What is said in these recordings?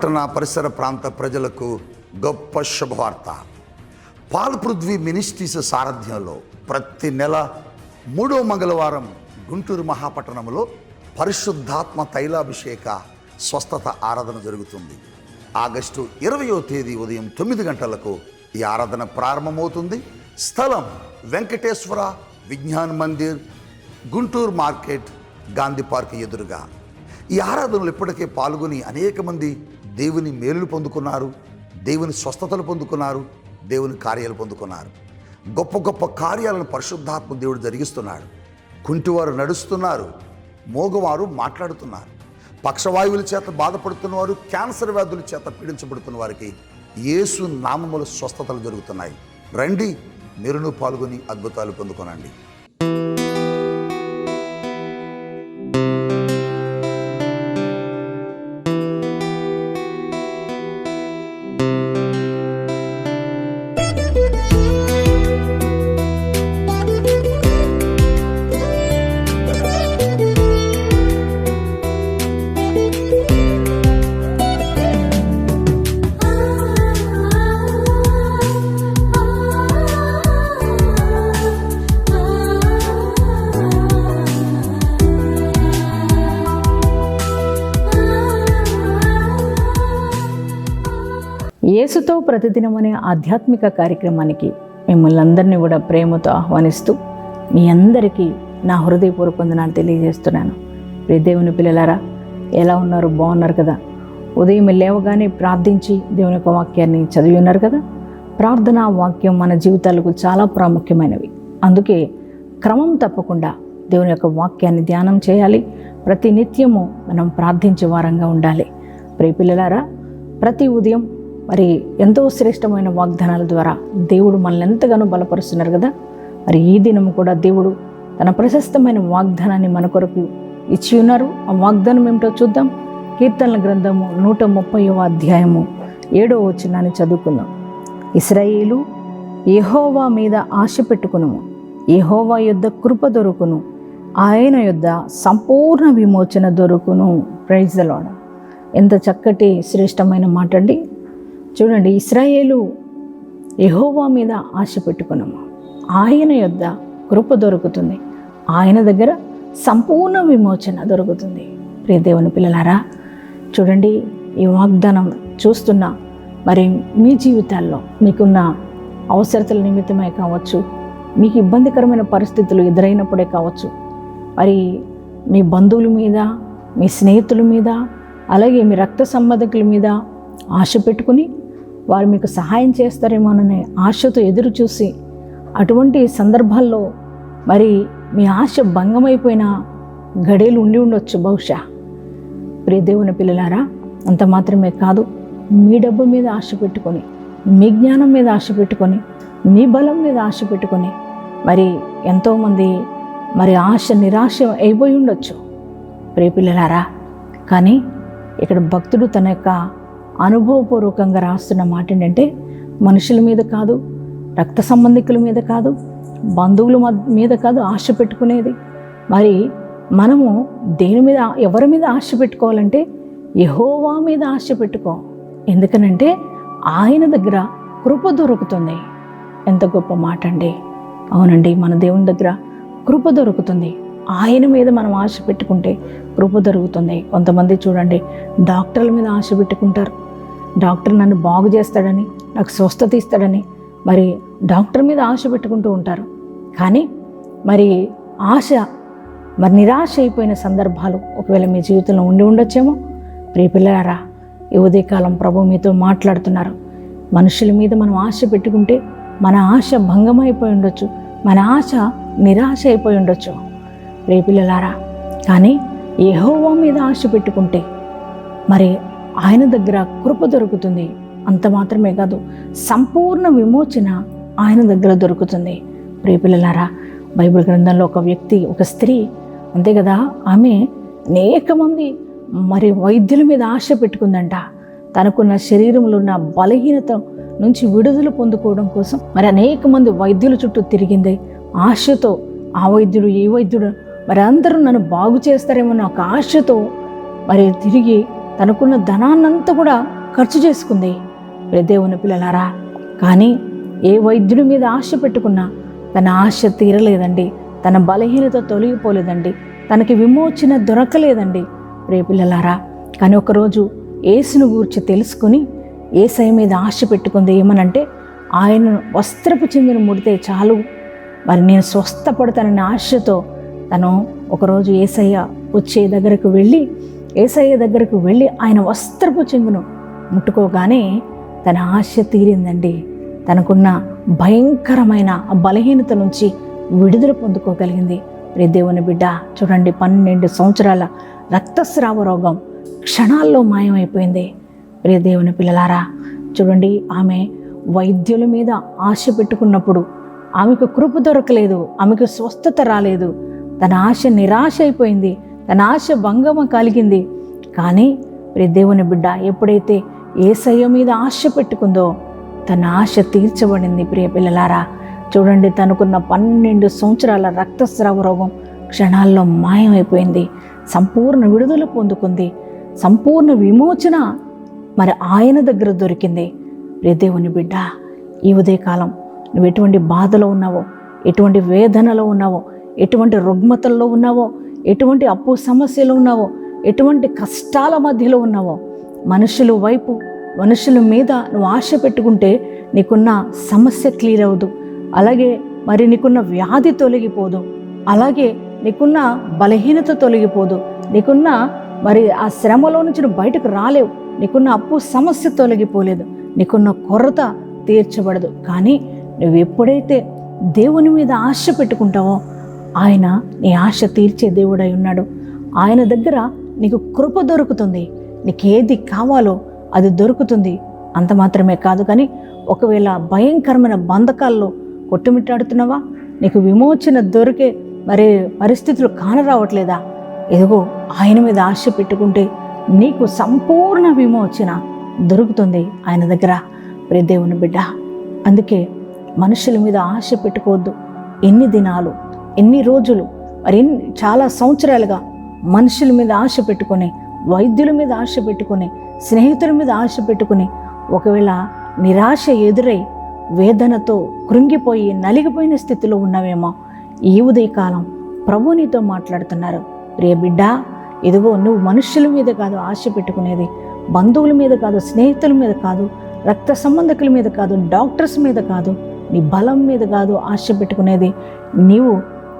పట్టణ పరిసర ప్రాంత ప్రజలకు గొప్ప శుభవార్త. పాల్ పృథ్వీ మినిస్ట్రీస్ సారథ్యంలో ప్రతి నెల మూడో మంగళవారం గుంటూరు మహాపట్టణంలో పరిశుద్ధాత్మ తైలాభిషేక స్వస్థత ఆరాధన జరుగుతుంది. ఆగస్టు ఇరవయో తేదీ ఉదయం తొమ్మిది గంటలకు ఈ ఆరాధన ప్రారంభమవుతుంది. స్థలం వెంకటేశ్వర విజ్ఞాన్ మందిర్ గుంటూరు మార్కెట్ గాంధీ పార్క్ ఎదురుగా. ఈ ఆరాధనలు ఇప్పటికే పాల్గొని అనేక మంది దేవుని మేలులు పొందుకున్నారు దేవుని స్వస్థతలు పొందుకున్నారు దేవుని కార్యాలు పొందుకున్నారు. గొప్ప గొప్ప కార్యాలను పరిశుద్ధాత్మ దేవుడు జరిగిస్తున్నాడు. కుంటివారు నడుస్తున్నారు మోగవారు మాట్లాడుతున్నారు. పక్షవాయువుల చేత బాధపడుతున్నవారు క్యాన్సర్ వ్యాధుల చేత పీడించబడుతున్న వారికి యేసు నామముల స్వస్థతలు జరుగుతున్నాయి. రండి మీరును పాల్గొని అద్భుతాలు పొందుకోనండి. యేసుతో ప్రతిదినం అనే ఆధ్యాత్మిక కార్యక్రమానికి మిమ్మల్ని అందరినీ కూడా ప్రేమతో ఆహ్వానిస్తూ మీ అందరికీ నా హృదయపూర్వక వందనాలు తెలియజేస్తున్నాను. ప్రియ దేవుని పిల్లలారా ఎలా ఉన్నారు? బాగున్నారు కదా? ఉదయం లేవగానే ప్రార్థించి దేవుని యొక్క వాక్యాన్ని చదివి ఉన్నారు కదా? ప్రార్థనా వాక్యం మన జీవితాలకు చాలా ప్రాముఖ్యమైనవి. అందుకే క్రమం తప్పకుండా దేవుని యొక్క వాక్యాన్ని ధ్యానం చేయాలి. ప్రతి నిత్యము మనం ప్రార్థించే వారంగా ఉండాలి. ప్రియ పిల్లలారా ప్రతి ఉదయం మరి ఎంతో శ్రేష్టమైన వాగ్దానాల ద్వారా దేవుడు మనల్ని ఎంతగానో బలపరుస్తున్నారు కదా? మరి ఈ దినం కూడా దేవుడు తన ప్రశస్తమైన వాగ్దానాన్ని మన కొరకు ఇచ్చి ఉన్నారు. ఆ వాగ్దానం ఏమిటో చూద్దాం. కీర్తనల గ్రంథము నూట ముప్పైవ అధ్యాయము ఏడో వచనాన్ని చదువుకుందాం. ఇస్రాయేలు యెహోవా మీద ఆశ పెట్టుకును యెహోవా యొద్ద కృప దొరుకును. ఆయన యొద్ద సంపూర్ణ విమోచన దొరుకును. ప్రైజ్ ద ఎంత చక్కటి శ్రేష్టమైన మాట అండి చూడండి ఇస్రాయేలు ఎహోవా మీద ఆశ పెట్టుకున్నాము. ఆయన యొద్ద కృప దొరుకుతుంది. ఆయన దగ్గర సంపూర్ణ విమోచన దొరుకుతుంది. ప్రియ దేవుని పిల్లలారా చూడండి ఈ వాగ్దానం చూస్తున్న మరి మీ జీవితాల్లో మీకున్న అవసరతల నిమిత్తమే కావచ్చు మీకు ఇబ్బందికరమైన పరిస్థితులు ఎదురైనప్పుడే కావచ్చు మరి మీ బంధువుల మీద మీ స్నేహితుల మీద అలాగే మీ రక్త సంబంధికుల మీద ఆశ పెట్టుకుని వారు మీకు సహాయం చేస్తారేమోననే ఆశతో ఎదురు చూసి అటువంటి సందర్భాల్లో మరి మీ ఆశ భంగమైపోయిన గడేలు ఉండి ఉండొచ్చు బహుశా. ప్రియ దేవుని పిల్లలారా అంత మాత్రమే కాదు మీ డబ్బు మీద ఆశ పెట్టుకొని మీ జ్ఞానం మీద ఆశ పెట్టుకొని మీ బలం మీద ఆశ పెట్టుకొని మరి ఎంతోమంది మరి ఆశ నిరాశ అయిపోయి ఉండొచ్చు. ప్రియ పిల్లలారా కానీ ఇక్కడ భక్తుడు తన యొక్క అనుభవపూర్వకంగా రాస్తున్న మాట ఏంటంటే మనుషుల మీద కాదు రక్త సంబంధికుల మీద కాదు బంధువుల మీద కాదు ఆశ పెట్టుకునేది. మరి మనము దేని మీద ఎవరి మీద ఆశ పెట్టుకోవాలంటే యహోవా మీద ఆశ పెట్టుకో. ఎందుకనంటే ఆయన దగ్గర కృప దొరుకుతుంది. ఎంత గొప్ప మాట అండి. అవునండి మన దేవుని దగ్గర కృప దొరుకుతుంది. ఆయన మీద మనం ఆశ పెట్టుకుంటే కృప దొరుకుతుంది. కొంతమంది చూడండి డాక్టర్ల మీద ఆశ పెట్టుకుంటారు. డాక్టర్ నన్ను బాగు చేస్తాడని నాకు స్వస్థత ఇస్తాడని మరి డాక్టర్ మీద ఆశ పెట్టుకుంటూ ఉంటారు. కానీ మరి ఆశ మరి నిరాశ అయిపోయిన సందర్భాలు ఒకవేళ మీ జీవితంలో ఉండి ఉండొచ్చేమో? ప్రియపిల్లారా ఈ ఉదయకాలం ప్రభు మీతో మాట్లాడుతున్నారు. మనుషుల మీద మనం ఆశ పెట్టుకుంటే మన ఆశ భంగమైపోయి ఉండొచ్చు మన ఆశ నిరాశ అయిపోయి ఉండొచ్చు. ప్రియపిల్లలారా కానీ ఏహోవా మీద ఆశ పెట్టుకుంటే మరి ఆయన దగ్గర కృప దొరుకుతుంది. అంత మాత్రమే కాదు సంపూర్ణ విమోచన ఆయన దగ్గర దొరుకుతుంది. ప్రియపిల్లలారా బైబిల్ గ్రంథంలో ఒక వ్యక్తి ఒక స్త్రీ అంతే కదా ఆమె అనేక మంది మరి వైద్యుల మీద ఆశ పెట్టుకుందంట. తనకున్న శరీరంలో ఉన్న బలహీనత నుంచి విడుదల పొందుకోవడం కోసం మరి అనేక మంది వైద్యుల చుట్టూ తిరిగింది. ఆశతో ఆ వైద్యుడు ఈ వైద్యుడు మరి అందరూ నన్ను బాగు చేస్తారేమో ఒక ఆశతో మరి తిరిగి తనకున్న ధనాన్నంతా కూడా ఖర్చు చేసుకుంది. దేవుని పిల్లలారా కానీ ఏ వైద్యుడి మీద ఆశ పెట్టుకున్నా తన ఆశ తీరలేదండి. తన బలహీనత తొలగిపోలేదండి. తనకి విమోచన దొరకలేదండి. రే పిల్లలారా కానీ ఒకరోజు ఏసును గూర్చి తెలుసుకుని ఏసై మీద ఆశ పెట్టుకుంది ఏమనంటే ఆయనను వస్త్రపు చెందిన ముడితే చాలు. మరి నేను స్వస్థపడతాననే ఆశతో తను ఒకరోజు ఏసయ్య వచ్చే దగ్గరకు వెళ్ళి ఏసయ్య దగ్గరకు వెళ్ళి ఆయన వస్త్రపు చెంగును ముట్టుకోగానే తన ఆశ తీరిందండి. తనకున్న భయంకరమైన బలహీనత నుంచి విడుదల పొందుకోగలిగింది. ప్రియ దేవుని బిడ్డ చూడండి పన్నెండు సంవత్సరాల రక్తస్రావ రోగం క్షణాల్లో మాయమైపోయింది. ప్రియ దేవుని పిల్లలారా చూడండి ఆమె వైద్యుల మీద ఆశ పెట్టుకున్నప్పుడు ఆమెకు కృప దొరకలేదు ఆమెకు స్వస్థత రాలేదు. తన ఆశ నిరాశ అయిపోయింది. తన ఆశ భంగమ కలిగింది. కానీ ప్రియ దేవుని బిడ్డ ఎప్పుడైతే ఏసయ్య మీద ఆశ పెట్టుకుందో తన ఆశ తీర్చబడింది ప్రియ పిల్లలారా. చూడండి తనకున్న పన్నెండు సంవత్సరాల రక్తస్రావ రోగం క్షణాల్లో మాయమైపోయింది. సంపూర్ణ విడుదల పొందుకుంది. సంపూర్ణ విమోచన మరి ఆయన దగ్గర దొరికింది. ప్రదేవుని బిడ్డ ఈ ఉదయకాలం నువ్వు ఎటువంటి బాధలో ఉన్నావో ఎటువంటి వేదనలో ఉన్నావో ఎటువంటి రుగ్మతల్లో ఉన్నావో ఎటువంటి అప్పు సమస్యలు ఉన్నావో ఎటువంటి కష్టాల మధ్యలో ఉన్నావో మనుషుల వైపు మనుషుల మీద నువ్వు ఆశ పెట్టుకుంటే నీకున్న సమస్య క్లియర్ అవ్వదు. అలాగే మరి నీకున్న వ్యాధి తొలగిపోదు. అలాగే నీకున్న బలహీనత తొలగిపోదు. నీకున్న మరి ఆ శ్రమలో నుంచి నువ్వు బయటకు రాలేవు. నీకున్న అప్పు సమస్య తొలగిపోలేదు. నీకున్న కొరత తీర్చబడదు. కానీ నువ్వు ఎప్పుడైతే దేవుని మీద ఆశ పెట్టుకుంటావో ఆయన నీ ఆశ తీర్చే దేవుడై ఉన్నాడు. ఆయన దగ్గర నీకు కృప దొరుకుతుంది. నీకు ఏది కావాలో అది దొరుకుతుంది. అంత మాత్రమే కాదు కానీ ఒకవేళ భయంకరమైన బంధకాల్లో కొట్టుమిట్టాడుతున్నావా? నీకు విమోచన దొరికే మరి పరిస్థితులు కానరావట్లేదా? ఎదుగో ఆయన మీద ఆశ పెట్టుకుంటే నీకు సంపూర్ణ విమోచన దొరుకుతుంది ఆయన దగ్గర. ప్రియ దేవుని బిడ్డ అందుకే మనుషుల మీద ఆశ పెట్టుకోవద్దు. ఎన్ని దినాలు ఎన్ని రోజులు మరి చాలా సంవత్సరాలుగా మనుషుల మీద ఆశ పెట్టుకొని వైద్యుల మీద ఆశ పెట్టుకొని స్నేహితుల మీద ఆశ పెట్టుకుని ఒకవేళ నిరాశ ఎదురై వేదనతో కృంగిపోయి నలిగిపోయిన స్థితిలో ఉన్నావేమో ఈ ఉదయకాలం ప్రభు నీతో మాట్లాడుతున్నారు. ప్రియ బిడ్డ ఇదిగో నువ్వు మనుషుల మీద కాదు ఆశ పెట్టుకునేది బంధువుల మీద కాదు స్నేహితుల మీద కాదు రక్త సంబంధకుల మీద కాదు డాక్టర్స్ మీద కాదు నీ బలం మీద కాదు ఆశ పెట్టుకునేది నీవు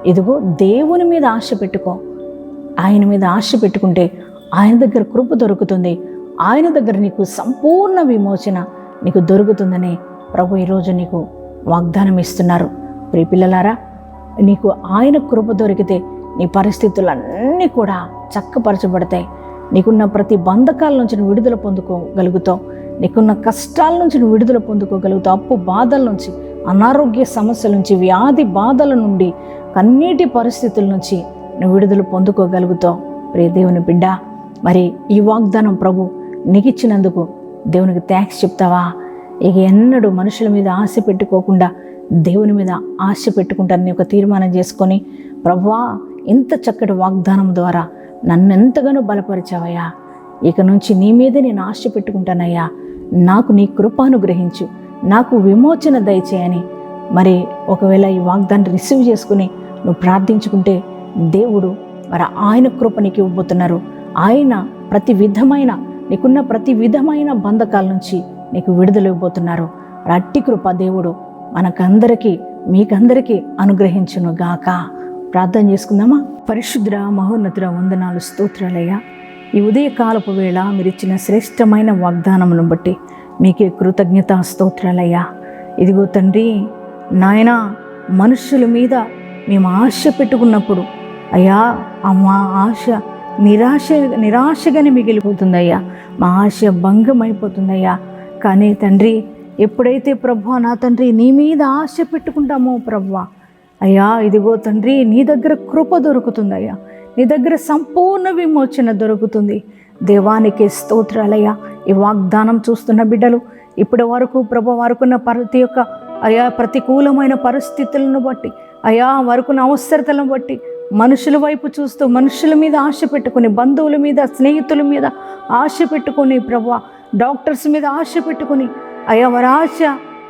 ఇదిగో దేవుని మీద ఆశ పెట్టుకో. ఆయన మీద ఆశ పెట్టుకుంటే ఆయన దగ్గర కృప దొరుకుతుంది. ఆయన దగ్గర నీకు సంపూర్ణ విమోచన నీకు దొరుకుతుందని ప్రభు ఈరోజు నీకు వాగ్దానం ఇస్తున్నారు. ప్రియ పిల్లలారా నీకు ఆయన కృప దొరికితే నీ పరిస్థితులన్నీ కూడా చక్కపరచబడతాయి. నీకున్న ప్రతి బంధకాల నుంచి నువ్వు విడుదల పొందుకోగలుగుతావు. నీకున్న కష్టాల నుంచి నువ్వు విడుదల పొందుకోగలుగుతావు. అప్పు బాధల నుంచి అనారోగ్య సమస్యల నుంచి వ్యాధి బాధల నుండి కన్నీటి పరిస్థితుల నుంచి నువ్వు విడుదల పొందుకోగలుగుతావు. ప్రియ దేవుని బిడ్డ మరి ఈ వాగ్దానం ప్రభు నీకిచ్చినందుకు దేవునికి థ్యాంక్స్ చెప్తావా? ఇక ఎన్నడూ మనుషుల మీద ఆశ పెట్టుకోకుండా దేవుని మీద ఆశ పెట్టుకుంటారని ఒక తీర్మానం చేసుకొని ప్రభా ఇంత చక్కటి వాగ్దానం ద్వారా నన్ను ఎంతగానో బలపరిచావయ్యా. ఇక నుంచి నీ మీదే నేను ఆశ పెట్టుకుంటానయ్యా. నాకు నీ కృపాను గ్రహించు నాకు విమోచన దయచేయని. మరి ఒకవేళ ఈ వాగ్దాన్ని రిసీవ్ చేసుకుని నువ్వు ప్రార్థించుకుంటే దేవుడు మరి ఆయన కృప నీకు ఇవ్వబోతున్నారు. ఆయన ప్రతి విధమైన నీకున్న ప్రతి విధమైన బంధకాల నుంచి నీకు విడుదల ఇవ్వబోతున్నారు. రట్టి అట్టి కృప దేవుడు మనకందరికీ మీకందరికీ అనుగ్రహించును గాక. ప్రార్థన చేసుకుందామా? పరిశుద్ర మహోన్నతుల వందనాలు స్తోత్రాలయ్యా. ఈ ఉదయకాలపు వేళ మీరు ఇచ్చిన శ్రేష్టమైన వాగ్దానమును బట్టి మీకే కృతజ్ఞత స్తోత్రాలయ్యా. ఇదిగో తండ్రి నాయన మనుషుల మీద మేము ఆశ పెట్టుకున్నప్పుడు అయ్యా ఆ మా ఆశ నిరాశ నిరాశగానే మిగిలిపోతుందయ్యా. మా ఆశ భంగమైపోతుందయ్యా. కానీ తండ్రి ఎప్పుడైతే ప్రభు నా తండ్రి నీ మీద ఆశ పెట్టుకుంటామో ప్రభు అయ్యా ఇదిగో తండ్రి నీ దగ్గర కృప దొరుకుతుందయ్యా. నీ దగ్గర సంపూర్ణ విమోచన దొరుకుతుంది. దేవానికి స్తోత్రాలయ్యా. ఈ వాగ్దానం చూస్తున్న బిడ్డలు ఇప్పటి వరకు ప్రభు వారుకున్న ప్రతి యొక్క అయా ప్రతికూలమైన పరిస్థితులను బట్టి అయా వరకున్న అవసరతలను బట్టి మనుషుల వైపు చూస్తూ మనుషుల మీద ఆశ పెట్టుకుని బంధువుల మీద స్నేహితుల మీద ఆశ పెట్టుకుని ప్రభా డాక్టర్స్ మీద ఆశ పెట్టుకుని అయా వరాశ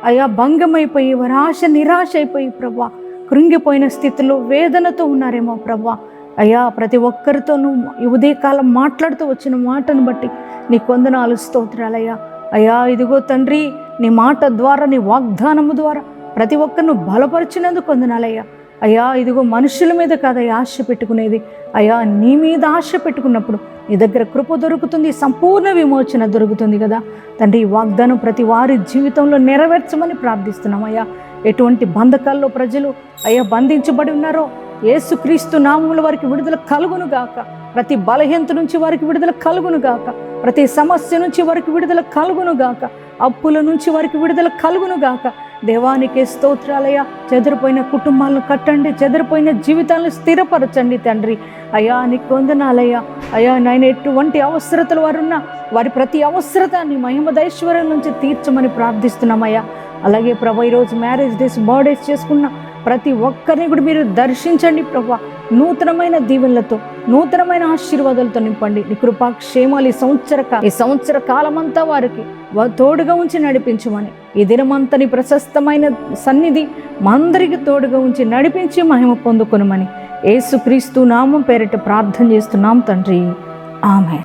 అయా భంగమైపోయి వరాశ నిరాశ అయిపోయి ప్రభా కృంగిపోయిన స్థితిలో వేదనతో ఉన్నారేమో ప్రభా అయ్యా ప్రతి ఒక్కరితోనూ ఉదయకాలం మాట్లాడుతూ వచ్చిన మాటను బట్టి నీ కొందనాలు స్తోత్రాలయ్యా అయ్యా ఇదిగో తండ్రి నీ మాట ద్వారా నీ వాగ్దానము ద్వారా ప్రతి ఒక్కరిను బలపరిచినందుకు కొందనాలయ్యా అయ్యా ఇదిగో మనుషుల మీద కాదయ్యా ఆశ పెట్టుకునేది. అయ్యా నీ మీద ఆశ పెట్టుకున్నప్పుడు నీ దగ్గర కృప దొరుకుతుంది సంపూర్ణ విమోచన దొరుకుతుంది కదా. తండ్రి ఈ వాగ్దానం ప్రతి వారి జీవితంలో నెరవేర్చమని ప్రార్థిస్తున్నాం అయ్యా. ఎటువంటి బంధకాల్లో ప్రజలు అయ్యా బంధించబడి ఉన్నారో ఏసుక్రీస్తు నామముల వారికి విడుదల కలుగును గాక. ప్రతి బలహీనత నుంచి వారికి విడుదల కలుగును గాక. ప్రతి సమస్య నుంచి వారికి విడుదల కలుగును గాక. అప్పుల నుంచి వారికి విడుదల కలుగును గాక. దేవానికి స్తోత్రాలయ చెదిరిపోయిన కుటుంబాలను కట్టండి. చెదిరిపోయిన జీవితాలను స్థిరపరచండి తండ్రి. అయ్యా నీకు వందనాలయ్యా. అయ్యా నాయన ఎటువంటి అవసరతలు వారున్నా వారి ప్రతి అవసరత నీ మహిమదైశ్వర్యం నుంచి తీర్చమని ప్రార్థిస్తున్నామయ్యా. అలాగే ప్రభా ఈరోజు మ్యారేజ్ డేస్ బర్త్డేస్ చేసుకున్న ప్రతి ఒక్కరిని కూడా మీరు దర్శించండి ప్రభా. నూతనమైన దీవెనలతో నూతనమైన ఆశీర్వాదాలతో నింపండి. నీ కృపా క్షేమాలు ఈ సంవత్సర ఈ సంవత్సర కాలమంతా వారికి తోడుగా ఉంచి నడిపించమని. ఈ దినమంతా నీ ప్రశస్తమైన సన్నిధి మందరికి తోడుగా ఉంచి నడిపించి మహిమ పొందుకునమని. యేసుక్రీస్తు నామం పేరిట ప్రార్థన చేస్తున్నాం తండ్రి. ఆమె